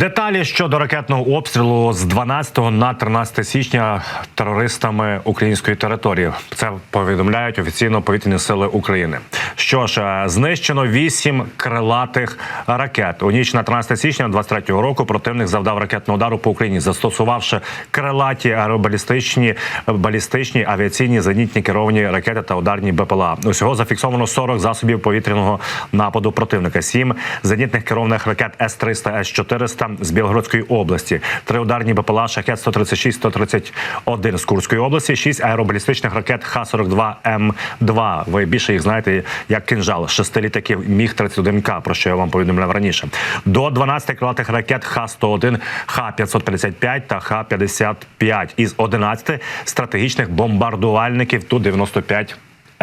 Деталі щодо ракетного обстрілу з 12 на 13 січня терористами української території. Це повідомляють офіційно повітряні сили України. Що ж, е, знищено вісім крилатих ракет. У ніч на 13 січня 23 року противник завдав ракетного удару по Україні, застосувавши крилаті аеробалістичні балістичні авіаційні зенітні керовані ракети та ударні БПЛА. Усього зафіксовано 40 засобів повітряного нападу противника. Сім зенітних керованих ракет С-300, С-400 з Білгородської області, три ударні БПЛА Шахет 136 131 з Курської області, шість аеробалістичних ракет Х-42М2. Ви більше їх знаєте як кинжал, шести літаків Міг 31 К, про що я вам повідомляв раніше. До 12 крилатих ракет Х-101, Х-555 та Х-55 із 11 стратегічних бомбардувальників Ту-95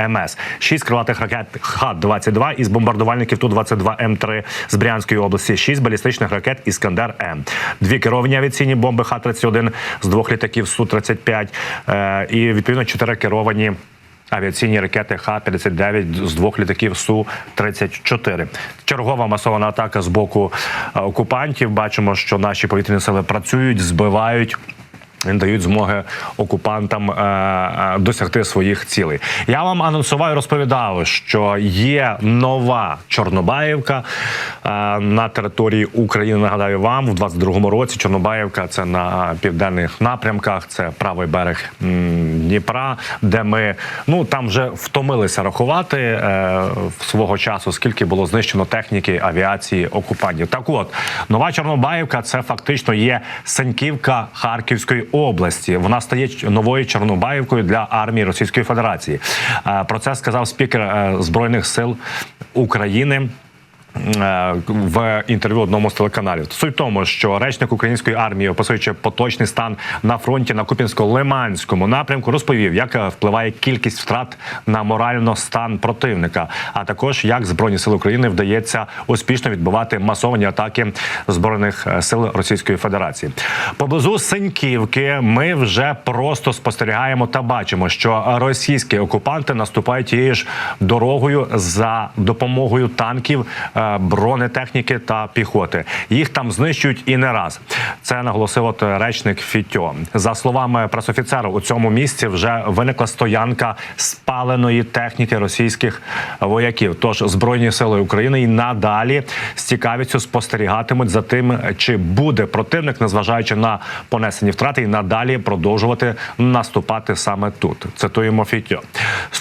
МС, шість крилатих ракет Х-22 із бомбардувальників Ту-22М3 з Брянської області, шість балістичних ракет Іскандер М, дві керовані авіаційні бомби Х-31 з двох літаків Су-35 е, і відповідно чотири керовані. Авіаційні ракети Х-59 з двох літаків Су-34. Чергова масована атака з боку е, окупантів. Бачимо, що наші повітряні сили працюють, збивають. Дають змоги окупантам е, е, досягти своїх цілей. Я вам анонсував, і розповідав, що є нова Чорнобаївка е, на території України. Нагадаю вам, в 22-му році Чорнобаївка це на південних напрямках, це правий берег Дніпра, де ми ну там вже втомилися рахувати свого часу, скільки було знищено техніки авіації окупантів. Так, от нова Чорнобаївка це фактично є Саньківка Харківської області. Вона стає новою Чорнобаївкою для армії Російської Федерації. Е, Про це сказав спікер е, збройних сил України. Е, В інтерв'ю одному з телеканалів суть в тому, що речник української армії, описуючи поточний стан на фронті на Купінсько-Лиманському напрямку, розповів, як е, впливає кількість втрат на морально стан противника, а також як збройні сили України вдається успішно відбивати масовані атаки збройних е, сил Російської Федерації. Поблизу Синьківки ми вже просто спостерігаємо та бачимо, що російські окупанти наступають тією ж дорогою за допомогою танків, бронетехніки та піхоти. Їх там знищують і не раз. Це наголосив от речник Фітьо. За словами пресофіцера, у цьому місці вже виникла стоянка спаленої техніки російських вояків. Тож збройні сили України і надалі з цікавістю спостерігатимуть за тим, чи буде противник, незважаючи на понесені втрати, і надалі продовжувати наступати саме тут. Цитуємо Фітьо.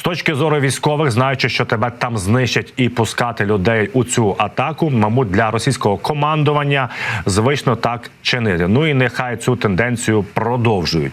Точки зору військових, знаючи, що тебе там знищать і пускати людей у цю атаку, мабуть, для російського командування звично так чинити. Ну і нехай цю тенденцію продовжують.